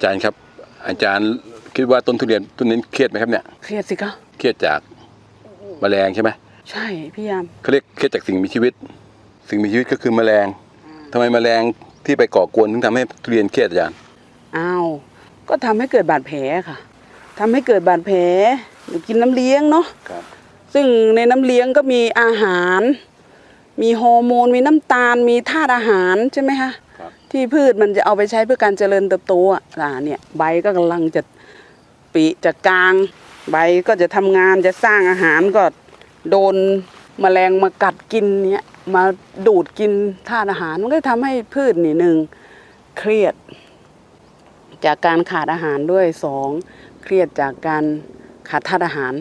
อาจารย์ครับ อาจารย์คิดว่าต้นทุเรียนต้นนี้เครียดไหมครับเนี่ยเครียดสิคะเครียดจากแมลงใช่ไหมใช่พี่ยามเขาเรียกเครียดจากสิ่งมีชีวิต สิ่งมีชีวิตก็คือแมลงทำไมแมลงที่ไปก่อกวนถึงทำให้ทุเรียนเครียดอาจารย์อ้าวก็ทำให้เกิดบาดแผลค่ะทำให้เกิดบาดแผลหรือกินน้ำเลี้ยงเนาะครับซึ่งในน้ำเลี้ยงก็มีอาหาร มีฮอร์โมน มีน้ำตาล มีธาตุอาหารใช่ไหมคะครับ ที่พืชมันจะเอาไปใช้เพื่อการเจริญเติบโตอะอ่าเนี่ยใบก็กำลังจะปีจะกลาง ใบก็จะทำงานจะสร้างอาหารก็โดนแมลงมากัดกินเนี่ยมาดูดกินธาตุอาหารมันก็ทำให้พืชนี่หนึ่งเครียด จากการขาดอาหารด้วยสองเครียดจากการขาดธาตุอาหาร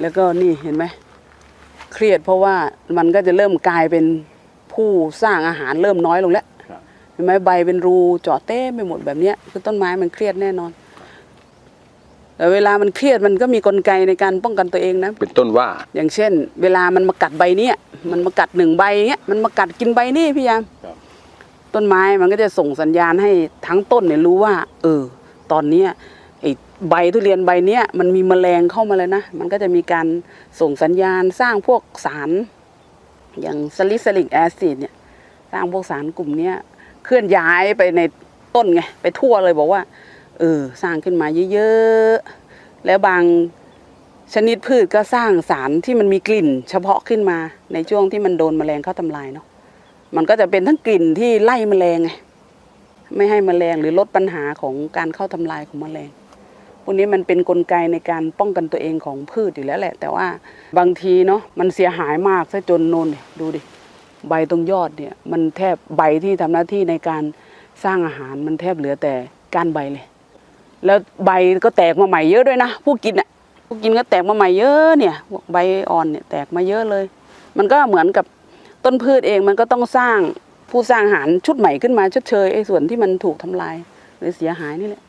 แล้วก็นี่เห็นไหมเครียดเพราะว่ามันก็จะเริ่มกลายเป็นผู้สร้างอาหารเริ่มน้อยลงแล้ว เห็นไหมใบเป็นรูเจาะเต้ไปหมดแบบเนี้ยคือต้นไม้มันเครียดแน่นอนแต่เวลามันเครียดมันก็มีกลไกในการป้องกันตัวเองนะ เป็นต้นว่า อย่างเช่น เวลามันมากัดใบเนี้ยมันมากัดหนึ่งใบเนี้ยมันมากัดกินใบนี่พี่ยามครับต้นไม้มันก็จะส่งสัญญาณให้ทั้งต้นเนี่ยรู้ว่า เออ ตอนเนี้ยไอ้ใบทุเรียนใบเนี้ยมันมีแมลงเข้ามาเลยนะ มันก็จะมีการส่งสัญญาณสร้างพวกสาร อย่างซาลิซิลิกแอซิดเนี่ย สร้างพวกสารกลุ่มเนี้ย เคลื่อนย้ายไปในต้นไงไปทั่วเลยบอกว่าเออสร้างขึ้นมาเยอะๆแล้วบางชนิดพืชก็สร้างสารที่มันมีกลิ่น เฉพาะขึ้นมาในช่วงที่มันโดนแมลงเข้าทำลายเนาะมันก็จะเป็นทั้งกลิ่นที่ไล่แมลงไงไม่ให้แมลงหรือลดปัญหาของการเข้าทำลายของแมลงพวกนี้มันเป็นนกลไกในการป้องกันตัวเองของพืชอยู่แล้วแหละ แต่ว่าบางทีเนาะมันเสียหายมากซะจนโนนดูดิ ใบตรงยอดเนี่ยมันแทบใบที่ทำหน้าที่ในการสร้างอาหารมันแทบเหลือแต่ก้านใบเลย แล้วใบก็แตกมาใหม่เยอะด้วยนะ ผู้กินอะผู้กินก็แตกมาใหม่เยอะเนี่ยใบอ่อนเนี่ยแตกมาเยอะเลย มันก็เหมือนกับต้นพืชเองมันก็ต้องสร้างผู้สร้างอาหารชุดใหม่ขึ้นมาชดเชยไอ้ส่วนที่มันถูกทำลาย หรือเสียหายนี่แหละ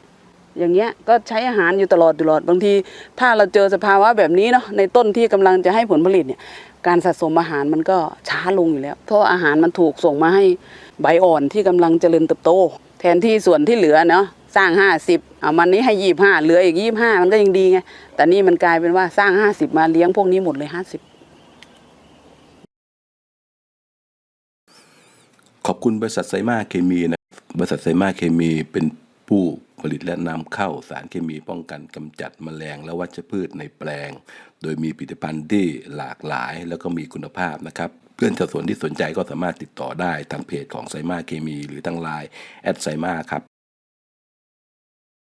อย่างเงี้ยก็ใช้อาหารอยู่ตลอดตลอดบางที ถ้าเราเจอสภาวะแบบนี้เนาะในต้นที่กำลังจะให้ผลผลิตเนี่ยการสะสมอาหารมันก็ช้าลงอยู่แล้ว เพราะอาหารมันถูกส่งมาให้ใบอ่อนที่กำลังเจริญเติบโต แทนที่ส่วนที่เหลือเนาะสร้างห้าสิบเอามันนี้ให้ยี่ห้าเหลืออีกยี่ห้ามันก็ยังดีไงแต่นี่มันกลายเป็นว่าสร้างห้าสิบมาเลี้ยงพวกนี้หมดเลยห้าสิบขอบคุณบริษัทไซมาเคมีนะ บริษัทไซมาเคมีเป็นผู้ ลิตและนำเข้าสารเคมีป้องกันกำจัดแมลงและวัชพืชในแปลง โดยมีผลิตภัณฑ์ที่หลากหลาย แล้วก็มีคุณภาพนะครับเพื่อนชาวสวนที่สนใจก็สามารถติดต่อได้ทางเพจของไซมาเคมี หรือทางไลน์แอดไซมาครับ